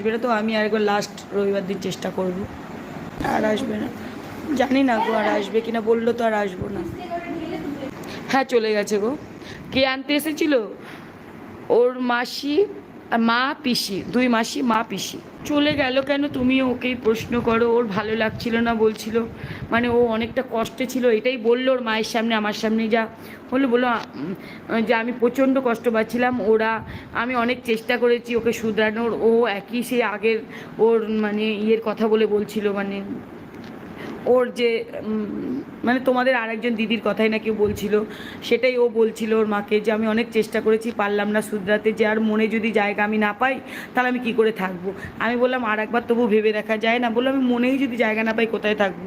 আসবে না তো আমি আরেকবার লাস্ট রবিবার দিন চেষ্টা করব। আর আসবে না। জানি না গো আর আসবে কিনা, বলল তো আর আসব না। হ্যাঁ চলে গেছে গো। কে আনতে এসেছিল? ওর মাসি আর মা, পিসি। দুই মাসি, মা, পিসি। চলে গেল কেন? তুমি ওকেই প্রশ্ন করো। ওর ভালো লাগছিল না বলছিল। মানে ও অনেকটা কষ্টে ছিল এটাই বলল ওর মায়ের সামনে আমার সামনে যা হলো উম, যে আমি প্রচণ্ড কষ্ট পাচ্ছিলাম ওরা আমি অনেক চেষ্টা করেছি ওকে শুধরানোর। ও একই সে আগের ওর মানে ইয়ের কথা বলে বলছিল মানে ওর যে মানে তোমাদের আরেকজন দিদির কথাই নাকি বলছিল, সেটাই ও বলছিল ওর মাকে যে আমি অনেক চেষ্টা করেছি, পারলাম না শুধরাতে যে আর মনে যদি জায়গা আমি না পাই, তাহলে আমি কি করে থাকব? আমি বললাম আর একবার তবু ভেবে দেখা যায় না। বললাম, আমি মনেই যদি জায়গা না পাই, কোথায় থাকব?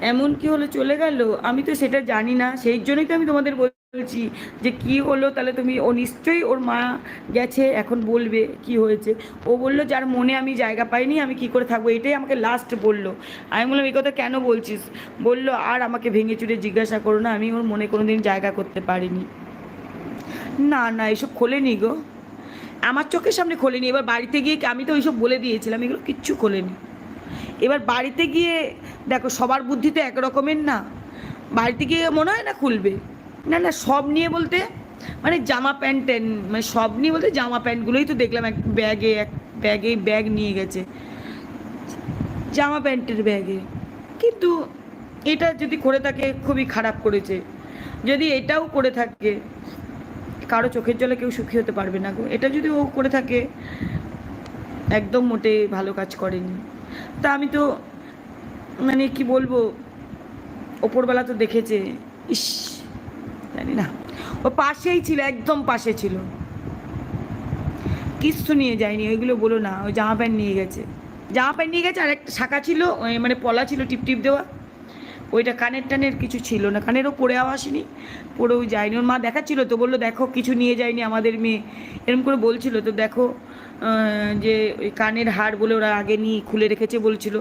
এমন কি হলো চলে গেল, আমি তো সেটা জানি না, সেই জন্যই তো আমি তোমাদের বলছি যে কি হলো? তাহলে তুমি, ও নিশ্চয়ই ওর মা গেছে, এখন বলবে কি হয়েছে। ও বলল, যার মনে আমি জায়গা পাইনি, আমি কি করে থাকব? এটাই আমাকে লাস্ট বলল। আমি বললাম, এই কথা কেন বলছিস? বলল, আর আমাকে ভেঙে চুরে জিজ্ঞাসা করো না, আমি ওর মনে কোনো দিন জায়গা করতে পারিনি। না না, এসব খোলেনি গো। আমার চোখের সামনে খোলেনি। এবার বাড়িতে গিয়ে আমি তো ওইসব বলে দিয়েছিলাম, এগুলো কিচ্ছু খোলেনি। এবার বাড়িতে গিয়ে, দেখো, সবার বুদ্ধি তো এক রকমের না। বাড়িতে গিয়ে মনে হয় না খুলবে? না না, সব নিয়ে বলতে মানে জামা প্যান্ট মানে সব নিয়ে বলতে জামা প্যান্টগুলোই তো দেখলাম, এক ব্যাগে এক ব্যাগে ব্যাগ নিয়ে গেছে। জামা প্যান্টের ব্যাগে। কিন্তু এটা যদি করে থাকে, খুবই খারাপ করেছে। যদি এটাও করে থাকে, কারও চোখের জলে কেউ সুখী হতে পারবে না গো। এটা যদি ও করে থাকে, একদম মোটে ভালো কাজ করেনি। তা আমি তো মানে কি বলব, ওপরবেলা তো দেখেছে। ইস জানি না। ও পাশেই ছিল, একদম পাশে ছিল। কিচ্ছু নিয়ে যায়নি, ওইগুলো বলো না ওই জামা প্যান্ট নিয়ে গেছে। জামা প্যান্ট নিয়ে গেছে আর একটা শাখা ছিল মানে পলা ছিল টিপ টিপ দেওয়া। ওইটা কানের টানের কিছু ছিল না, কানেরও পরেও আসেনি, পরেও যায়নি। ওর মা দেখাচ্ছিল তো, বলল, দেখো, কিছু নিয়ে যায়নি আমাদের মেয়ে। এরকম করে বলছিল তো, দেখো যে ওই কানের হার বলে ওরা আগে নিয়ে খুলে রেখেছে, বলছিল।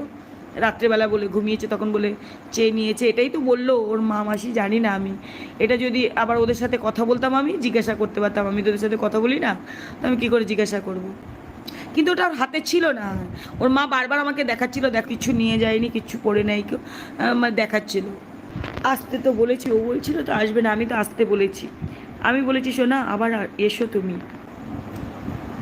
রাত্রেবেলা বলে ঘুমিয়েছে, তখন বলে চেয়ে নিয়েছে। এটাই তো বলল ওর মা মাসি জানি না আমি। এটা যদি আবার ওদের সাথে কথা বলতাম আমি, জিজ্ঞাসা করতে পারতাম। আমি তো ওদের সাথে কথা বলি না, তো আমি কী করে জিজ্ঞাসা করব? কিন্তু ওটা ওর হাতে ছিল না। ওর মা বারবার আমাকে দেখাচ্ছিল, দেখ কিছু নিয়ে যায়নি কিচ্ছু পড়ে নেই, কেউ মানে দেখাচ্ছিল। আসতে তো বলেছি, ও বলছিল তো আসবে না, আমি তো আসতে বলেছি। আমি বলেছি, শোনা, আবার এসো তুমি।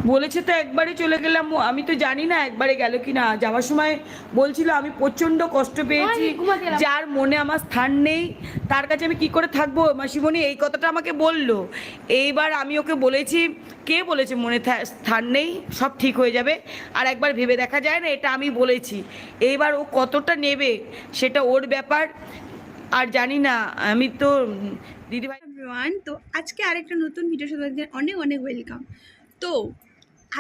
বলেছে তো একবারে চলে গেলাম। আমি তো জানি না একবারে গেল কি না যাওয়ার সময় বলছিল আমি প্রচণ্ড কষ্ট পেয়েছি। যার মনে আমার স্থান নেই তার কাছে আমি কি করে থাকব? মাসিমণি এই কথাটা আমাকে বলল। এইবার আমি ওকে বলেছি কে বলেছে মনে থা- স্থান নেই? সব ঠিক হয়ে যাবে। আর একবার ভেবে দেখা যায় না এটা আমি বলেছি। এইবার ও কতটা নেবে সেটা ওর ব্যাপার। আর জানি না আমি তো দিদিভাই তো আজকে আরেকটা নতুন ভিডিও সাথে অনেক অনেক ওয়েলকাম তো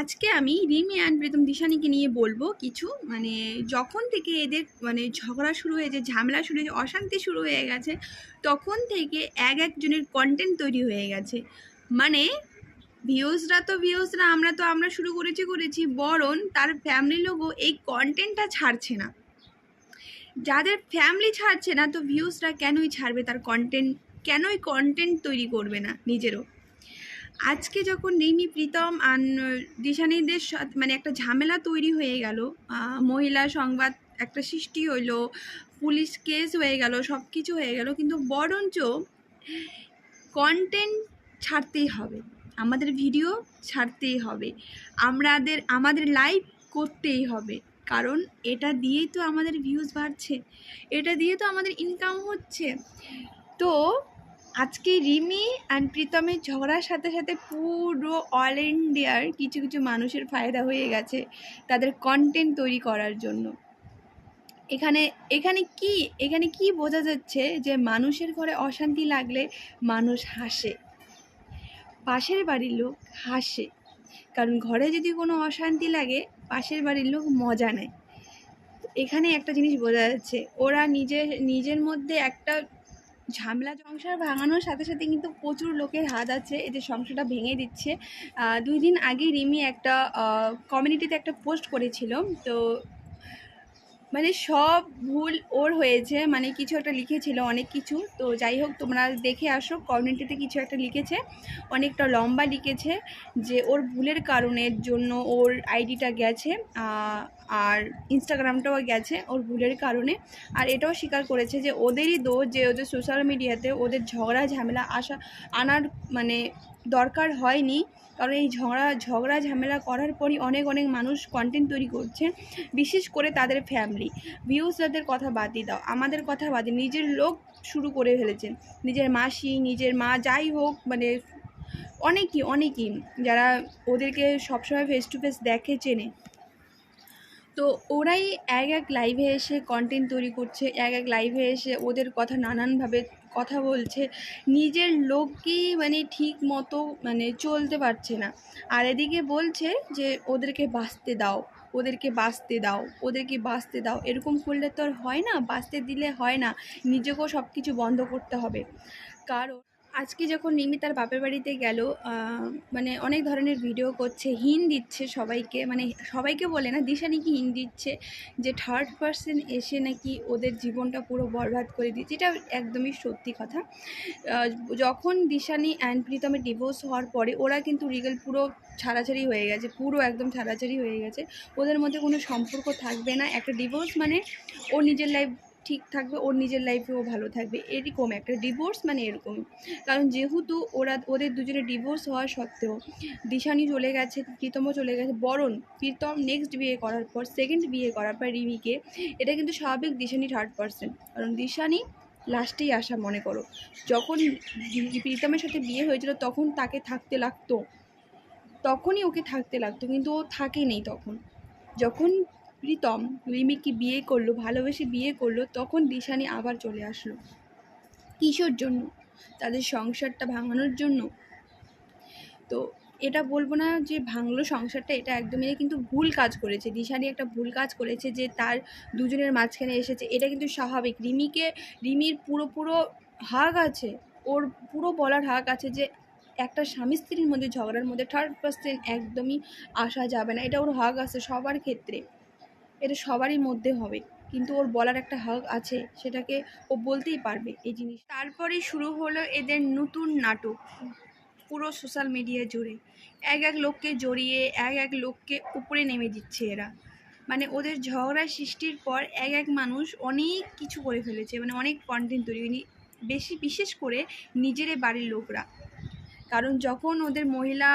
আজকে আমি রিমি অ্যান্ড প্রীতম দিশানিকে নিয়ে বলব কিছু। মানে যখন থেকে এদের মানে ঝগড়া শুরু হয়েছে, ঝামেলা শুরু হয়েছে, অশান্তি শুরু হয়ে গেছে, তখন থেকে এক একজনের কন্টেন্ট তৈরি হয়ে গেছে। মানে ভিউজরা তো ভিউজরা আমরা তো আমরা শুরু করেছি করেছি, বরং তার ফ্যামিলি লোকও এই কন্টেন্টটা ছাড়ছে না। যাদের ফ্যামিলি ছাড়ছে না, তো ভিউজরা কেনই ছাড়বে? তার কন্টেন্ট কেনই কন্টেন্ট তৈরি করবে না নিজেরও? আজকে যখন রিমি প্রীতম আর দিশানিদের মানে একটা ঝামেলা তৈরি হয়ে গেল মহিলা সংবাদ একটা সৃষ্টি হইল, পুলিশ কেস হয়ে গেল সব কিছু হয়ে গেল, কিন্তু বরঞ্চ কন্টেন্ট ছাড়তেই হবে, আমাদের ভিডিও ছাড়তেই হবে, আমাদের আমাদের লাইভ করতেই হবে, কারণ এটা দিয়েই তো আমাদের ভিউজ বাড়ছে, এটা দিয়ে তো আমাদের ইনকাম হচ্ছে। তো আজকে রিমি অ্যান্ড প্রীতমের ঝগড়ার সাথে সাথে পুরো অল ইন্ডিয়ার কিছু কিছু মানুষের ফায়দা হয়ে গেছে তাদের কন্টেন্ট তৈরি করার জন্য। এখানে এখানে কি এখানে কি বোঝা যাচ্ছে যে মানুষের ঘরে অশান্তি লাগলে মানুষ হাসে। পাশের বাড়ির লোক হাসে। কারণ ঘরে যদি কোনো অশান্তি লাগে, পাশের বাড়ির লোক মজা নেয়। এখানে একটা জিনিস বোঝা যাচ্ছে, ওরা নিজের নিজের মধ্যে একটা ঝামেলা সংসার ভাঙানোর সাথে সাথে কিন্তু প্রচুর লোকের হাত আছে। এই যে সংসারটা ভেঙে দিচ্ছে। দুই দিন আগে রিমি একটা কমিউনিটিতে একটা পোস্ট করেছিল। তো মানে সব ভুল ওর হয়েছে। মানে কিছু একটা লিখেছিল অনেক কিছু। তো যাই হোক, তোমরা দেখে আসো। কমিউনিটিতে কিছু একটা লিখেছে। অনেকটা লম্বা লিখেছে যে ওর ভুলের কারণের জন্য ওর আইডিটা গেছে। আর ইনস্টাগ্রামটাও গেছে ওর ভুলের কারণে। আর এটাও স্বীকার করেছে যে ওদেরই দোষ, যে ওদের সোশ্যাল মিডিয়াতে ওদের ঝগড়া, ঝামেলা আসা, আনার মানে দরকার হয়নি। কারণ এই ঝগড়া ঝগড়া, ঝামেলা করার পরই অনেক অনেক মানুষ কন্টেন্ট তৈরি করছে, বিশেষ করে তাদের ফ্যামিলি ভিউজারদের কথা বাদ দিয়ে দাও, আমাদের কথা বাদ নিজের লোক শুরু করে ফেলেছেন নিজের মাসি, নিজের মা, যাই হোক মানে অনেকই অনেকই যারা ওদেরকে সবসময় ফেস টু ফেস দেখে, চেনে। তো ওরাই এক এক লাইভে এসে কন্টেন্ট তৈরি করছে, এক এক লাইভে এসে ওদের কথা নানানভাবে কথা বলছে। নিজের লোককেই মানে ঠিক মতো মানে চলতে পারছে না। আর এদিকে বলছে যে, ওদেরকে বাঁচতে দাও, ওদেরকে বাঁচতে দাও, ওদেরকে বাঁচতে দাও। এরকম করলে তো আর হয় না, বাঁচতে দিলে হয় না। নিজেকেও সব কিছু বন্ধ করতে হবে। কারণ আজকে যখন নিমি তার বাপের বাড়িতে গেল মানে অনেক ধরনের ভিডিও করছে হিন দিচ্ছে সবাইকে মানে সবাইকে বলে না দিশানিকে হিন দিচ্ছে যে থার্ড পার্সন এসে নাকি ওদের জীবনটা পুরো বরবাদ করে দিচ্ছে এটা একদমই সত্যি কথা। যখন দিশানি অ্যান্ড প্রীতমের ডিভোর্স হওয়ার পরে ওরা কিন্তু রিগেল পুরো ছাড়াছাড়ি হয়ে গেছে, পুরো একদম ছাড়াছাড়ি হয়ে গেছে। ওদের মধ্যে কোনো সম্পর্ক থাকবে না। একটা ডিভোর্স মানে ও নিজের লাইফ ঠিক থাকবে, ওর নিজের লাইফেও ভালো থাকবে, এরকম একটা ডিভোর্স মানে এরকম। কারণ যেহেতু ওরা, ওদের দুজনের ডিভোর্স হওয়া সত্ত্বেও দিশানি চলে গেছে, প্রীতমও চলে গেছে, বরণ, প্রীতম নেক্সট বিয়ে করার পর সেকেন্ড বিয়ে করার পর রিমিকে, এটা কিন্তু স্বাভাবিক দিশানি থার্ড পার্সন কারণ দিশানি লাস্টেই আসা মনে করো, যখন প্রীতমের সাথে বিয়ে হয়েছিল তখন তাকে থাকতে লাগতো। তখনই ওকে থাকতে লাগতো, কিন্তু ও থাকেনি তখন। যখন প্রীতম রিমিকে বিয়ে করল, ভালোবেসে বিয়ে করল, তখন দিশানি আবার চলে আসলো। কিসের জন্য? তাদের সংসারটা ভাঙানোর জন্য? তো এটা বলব না যে ভাঙলো সংসারটা, এটা একদমই কিন্তু ভুল কাজ করেছে। দিশানি একটা ভুল কাজ করেছে যে তার দুজনের মাঝখানে এসেছে। এটা কিন্তু স্বাভাবিক। রিমিকে, রিমির পুরো পুরো হাক আছে। ওর পুরো বলার হাক আছে যে একটা স্বামী স্ত্রীর মধ্যে ঝগড়ার মধ্যে থার্ড পার্সেন্ট একদমই আসা যাবে না। এটা ওর হাক আছে সবার ক্ষেত্রে। এটা সবারই মধ্যে হবে। কিন্তু ওর বলার একটা হক আছে, সেটাকে ও বলতেই পারবে এই জিনিস। তারপরেই শুরু হলো এদের নতুন নাটক, পুরো সোশ্যাল মিডিয়া জুড়ে। এক এক লোককে জড়িয়ে, এক এক লোককে উপরে নেমে দিচ্ছে এরা। মানে ওদের ঝগড়া সৃষ্টির পর এক এক মানুষ অনেক কিছু করে ফেলেছে মানে অনেক কন্টেন্ট তৈরি বেশি বিশেষ করে নিজের বাড়ির লোকরা। কারণ যখন ওদের মহিলা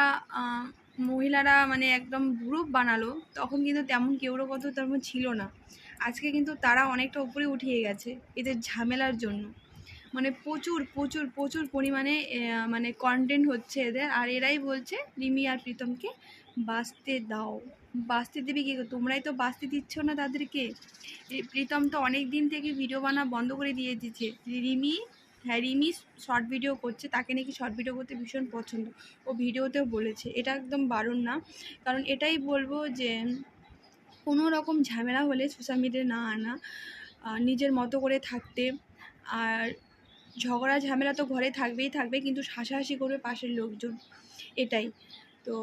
মহিলারা মানে একদম গ্রুপ বানালো, তখন কিন্তু তেমন কেউরও কত তেমন ছিল না। আজকে কিন্তু তারা অনেকটা উপরে উঠিয়ে গেছে এদের ঝামেলার জন্য। মানে প্রচুর প্রচুর প্রচুর পরিমাণে মানে কন্টেন্ট হচ্ছে এদের। আর এরাই বলছে, রিমি আর প্রীতমকে বাঁচতে দাও। বাঁচতে দেবে কি? তোমরাই তো বাঁচতে দিচ্ছ না তাদেরকে। প্রীতম তো অনেক দিন থেকে ভিডিও বানা বন্ধ করে দিয়ে দিচ্ছে রিমি হ্যাঁ রিমি শর্ট ভিডিও করছে, তাকে নাকি শর্ট ভিডিও করতে ভীষণ পছন্দ। ও ভিডিওতেও বলেছে, এটা একদম বারণ না। কারণ এটাই বলব যে, কোনো রকম ঝামেলা হলে সোশ্যাল মিডিয়া না আনা নিজের মতো করে থাকতে। আর ঝগড়া ঝামেলা তো ঘরে থাকবেই থাকবে, কিন্তু হাসাহাসি করবে পাশের লোকজন। এটাই। তো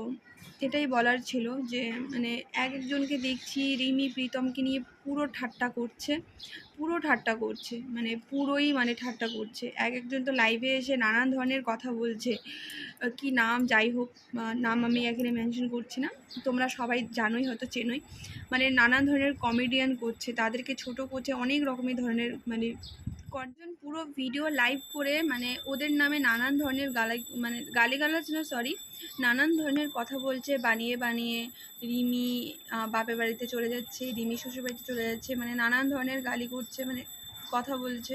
এটাই বলার ছিল যে মানে এক একজনকে দেখছি রিমি, প্রীতমকে নিয়ে পুরো ঠাট্টা করছে, পুরো ঠাট্টা করছে মানে পুরোই মানে ঠাট্টা করছে। এক একজন তো লাইভে এসে নানান ধরনের কথা বলছে কি নাম, যাই হোক নাম আমি এখানে মেনশন করছি না, তোমরা সবাই জানোই, হয়তো চেনোই। মানে নানান ধরনের কমেডিয়ান করছে, তাদেরকে ছোট করছে, অনেক রকমের ধরনের মানে কয়েকজন পুরো ভিডিও লাইভ করে মানে ওদের নামে নানান ধরনের গালা মানে গালিগালাজ না সরি নানান ধরনের কথা বলছে, বানিয়ে বানিয়ে রিমি বাপের বাড়িতে চলে যাচ্ছে, রিমি শ্বশুর বাড়িতে চলে যাচ্ছে মানে নানান ধরনের গালি করছে মানে কথা বলছে।